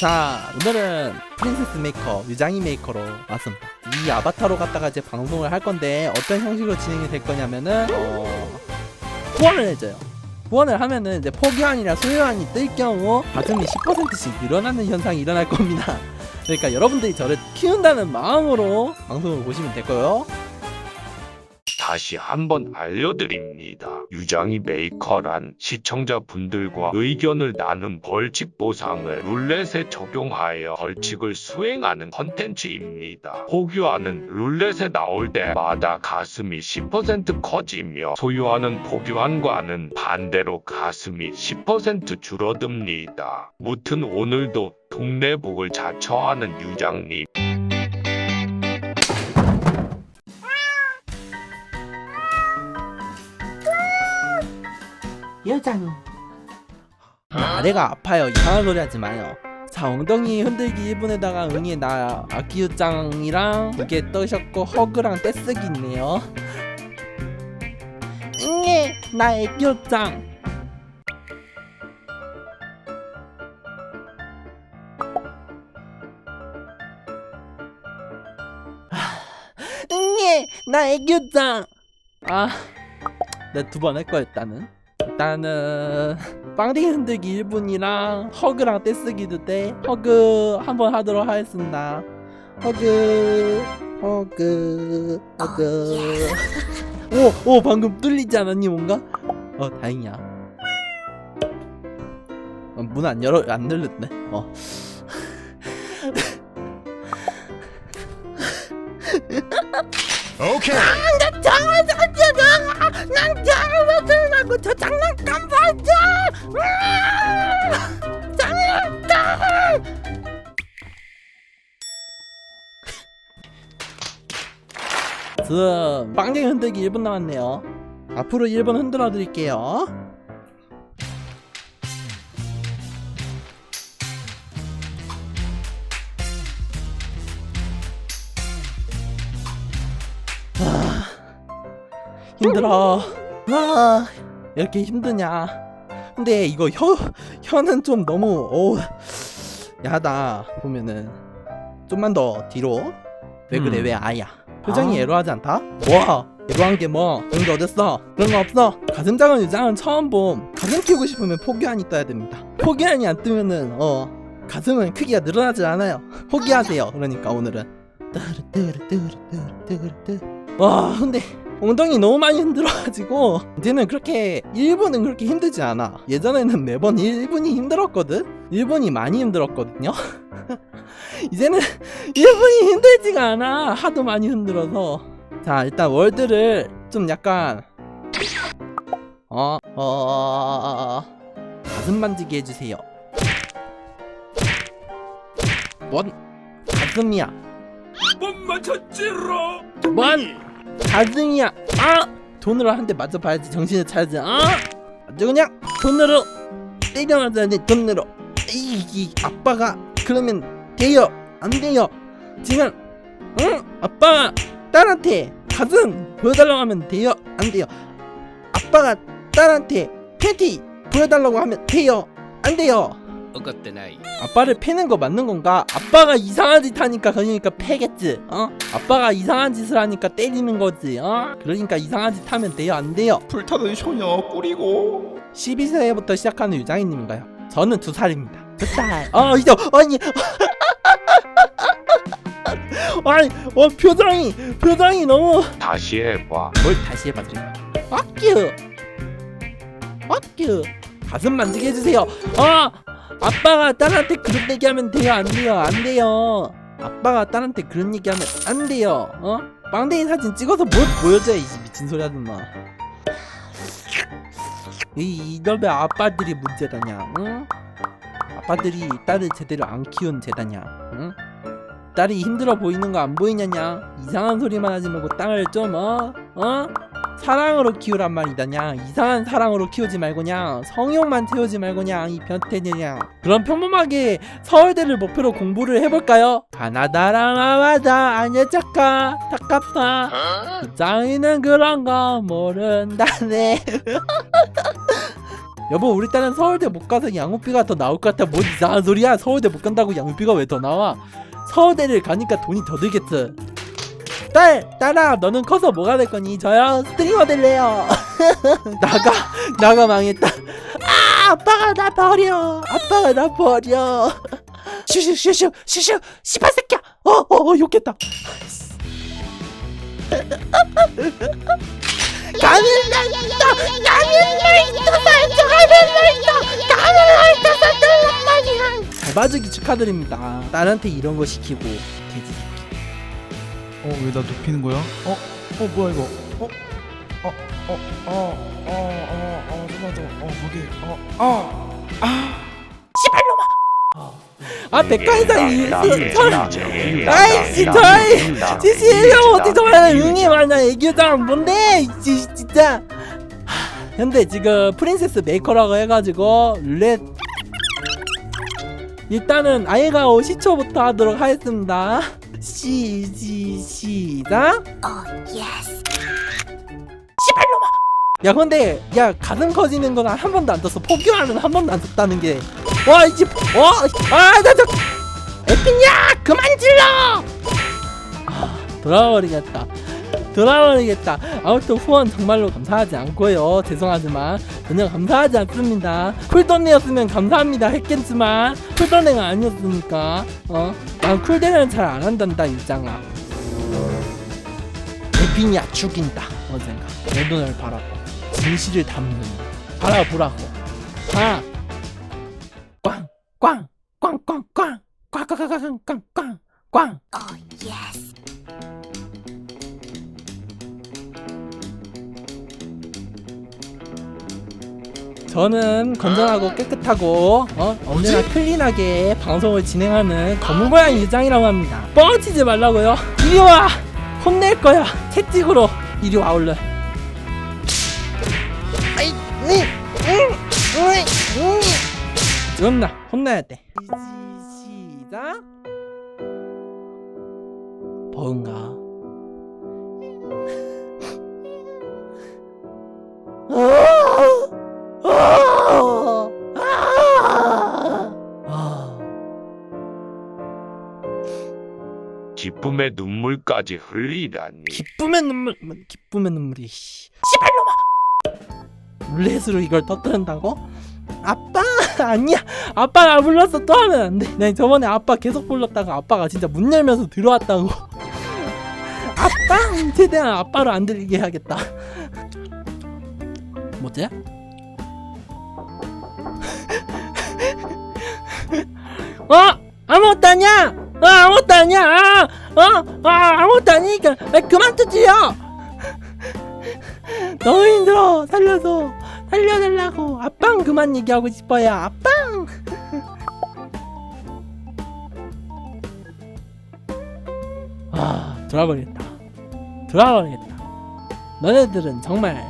자 오늘은 프린세스 메이커 유장이 메이커로 왔습니다. 이 아바타로 갖다가 이제 방송을 할 건데 어떤 형식으로 진행이 될 거냐면은 어 후원을 해줘요. 후원을 하면은 이제 포기환이랑 소유환이 뜰 경우 가슴이 10%씩 늘어나는 현상이 일어날 겁니다. 그러니까 여러분들이 저를 키운다는 마음으로 방송을 보시면 될 거예요 다시 한번 알려드립니다. 유장이 메이커란 시청자분들과 의견을 나눈 벌칙 보상을 룰렛에 적용하여 벌칙을 수행하는 컨텐츠입니다. 포규화는 룰렛에 나올 때마다 가슴이 10% 커지며 소유하는 포규환과는 반대로 가슴이 10% 줄어듭니다. 무튼 오늘도 동네복을 자처하는 유장님 여장 아래가 아파요. 이상한 소리 하지 마요. 자 엉덩이 흔들기 1분에다가 응애 나 아키우짱이랑 두개 떠셨고 허그랑 떼쓰기 있네요. 응애 나 애기우짱 응애 나 애기우짱. 아 내가 두번 할 거였다는 일단은 빵댕이 흔들기 1분이랑 허그랑 떼쓰기도 돼 허그 한번 하도록 하겠습니다 허그 허그 허그 오! 오 방금 뚫리지 않았니 뭔가? 어 다행이야 어, 문안 열어 안 열렸네 어 오케이. 난 잘못하고 저 장난감 발자 지금 빵댕이 흔들기 1분 남았네요. 앞으로 1분 흔들어 드릴게요. 아, 힘들어. 아 이렇게 힘드냐 근데 이거 혀 혀는 좀 너무 어우 야하다 보면은 좀만 더 뒤로. 왜 그래? 음. 왜 아야? 표정이 아. 애로하지 않다? 뭐 애로한 게뭐 그런 게 어딨어? 그런 거 없어. 가슴 작은 유장은 처음 봄. 가슴 키우고 싶으면 포기한이 떠야 됩니다. 포기한이 안 뜨면은 어 가슴은 크기가 늘어나질 않아요. 포기하세요. 그러니까 오늘은. 뜨르뜨르뜨르뜨르뜨르 와 근데 엉덩이 너무 많이 흔들어가지고 이제는 그렇게 1분은 그렇게 힘들지 않아. 예전에는 매번 1분이 힘들었거든? 1분이 많이 힘들었거든요? 이제는 1분이 힘들지가 않아. 하도 많이 흔들어서. 자 일단 월드를 좀 약간 어, 어, 어, 가슴 만지게 해주세요. 뭔 가슴이야. 못 맞췄지로. 뭔 가슴이야. 아! 돈으로 한 대 맞아봐야지. 정신을 차리지. 아! 아주 그냥 돈으로. 때려맞아야 돼 돈으로. 이, 이 아빠가 그러면 돼요? 안 돼요? 지금 응? 아빠가 딸한테 가슴 보여달라고 하면 돼요? 안 돼요? 아빠가 딸한테 팬티 보여달라고 하면 돼요? 안 돼요 怒ってない。 아빠를 패는 거 맞는 건가? 아빠가 이상한 짓 하니까 그러니까 패겠지 어? 아빠가 이상한 짓을 하니까 때리는 거지 어? 그러니까 이상한 짓 하면 돼요 안 돼요 불타는 소녀 꾸리고. 12세부터 시작하는 유장이님인가요? 저는 두 살입니다 두살 어 이제 아니 아니 어 표정이 표정이 너무 다시 해봐. 뭘 다시 해봐 드려 빡큐 빡큐 가슴 만지게 해주세요 어 아빠가 딸한테 그런 얘기하면 돼요 안 돼요 안 돼요 아빠가 딸한테 그런 얘기하면 안 돼요 어 빵댕이 사진 찍어서 뭘 보여줘야 이 미친 소리 하는 마. 이 이놈의 아빠들이 문제다냐 응? 아빠들이 딸을 제대로 안 키운 죄다냐 응? 딸이 힘들어 보이는 거 안 보이냐냐 이상한 소리만 하지 말고 딸을 좀 어? 어? 사랑으로 키우란 말이다냐. 이상한 사랑으로 키우지 말고냐. 성욕만 태우지 말고냐. 이 변태들이냐 그럼 평범하게 서울대를 목표로 공부를 해볼까요? 가나다라 마마다. 아니야 착하. 타카파 짱이는 그런 거 모른다네. 여보 우리 딸은 서울대 못 가서 양육비가 더 나올 것 같아. 뭔 이상한 소리야. 서울대 못 간다고 양육비가 왜 더 나와? 서울대를 가니까 돈이 더 들겠어 딸 딸아 너는 커서 뭐가 될 거니? 저요 스트리머 될래요. 나가 나가 망했다. 아 아빠가 나 버려. 아빠가 나 버려. 슈슈슈슈 슈슈 씨발 새끼야. 어어 어, 욕했다. 가면라이터 가면라이터 살짝 가면라이터 가면라이터 살짝. 잘 봐주기 축하드립니다. 딸한테 이런 거 시키고 돼지 어 왜 나 눕히는 거야? 어? 어 뭐야 이거? 어? 어? 어? 어? 어? 어? 어? 좀만 더. 어 거기. 어? 어? 아 백화이상 이수 절 아이씨 아이씨 저희 지시해요 어디 저래 응이 많아 애교장 뭔데 지, 진짜 하, 근데 지금 프린세스 메이커라고 해가지고 룰렛 일단은 아이가 50초부터 하도록 하겠습니다 시, 시, 시작 씨발놈아! 야 근데 야 가슴 커지는 건 한 번도 안 떴어. 포기하는 한 번도 안 떴다는 게 와 이제 와 아 나 저 에피냐! 그만 질러! 아, 돌아버리겠다 돌아버리겠다 아무튼 후원 정말로 감사하지 않고요 죄송하지만 전혀 감사하지 않습니다 쿨던이었으면 감사합니다 했겠지만 쿨던이가 아니었으니까 어 난 쿨던은 잘 안 한단다 일장아 에피냐 죽인다 언젠가 내 눈을 바라고 진실을 담는 바라보라고 아 꽝! 꽝! 꽝! 꽝! 꽝! 꽝꽝꽝꽝꽝꽝 꽝! 저는 건전하고 깨끗하고 어? 언제나 클린하게 방송을 진행하는 검은 고양 유장이라고 합니다. 뻥치지 말라고요. 이리 와. 혼낼 거야. 채찍으로 이리 와 얼른. 지금 나 혼나야 돼. 시작. 뭔가. 기쁨의 눈물까지 흘리다니 기쁨의 눈물, 뭐, 기쁨의 눈물이. 씨. 씨발놈아. 룰렛으로 이걸 터뜨린다고? 아빠 아니야 아빠 나 불렀어 또 하면 안돼 나 저번에 아빠 계속 불렀다가 아빠가 진짜 문 열면서 들어왔다고 아빠 최대한 아빠로 안 들리게 해야겠다 뭐지? 어? 아무것도 아니야! 어, 아무것도 아니야! 아, 어? 아, 아무것도 아니니까! 아, 그만 두지요! 너무 힘들어! 살려줘! 살려달라고! 아빵 그만 얘기하고 싶어요! 아빵! 아, 돌아버리겠다. 돌아버리겠다. 너네들은 정말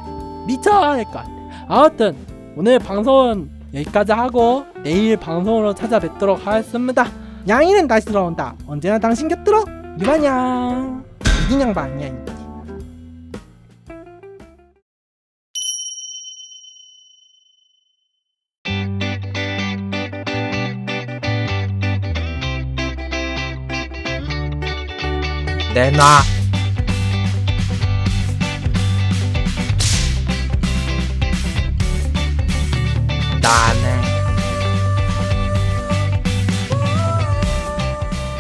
미쳐야 할 것 같아. 아무튼, 오늘 방송은 여기까지 하고 내일 방송으로 찾아뵙도록 하겠습니다. 양이는 다시 돌아온다. 언제나 당신 곁들어. 유만양. 이긴 양반 아니야. 이긴. 내놔 나는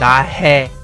나해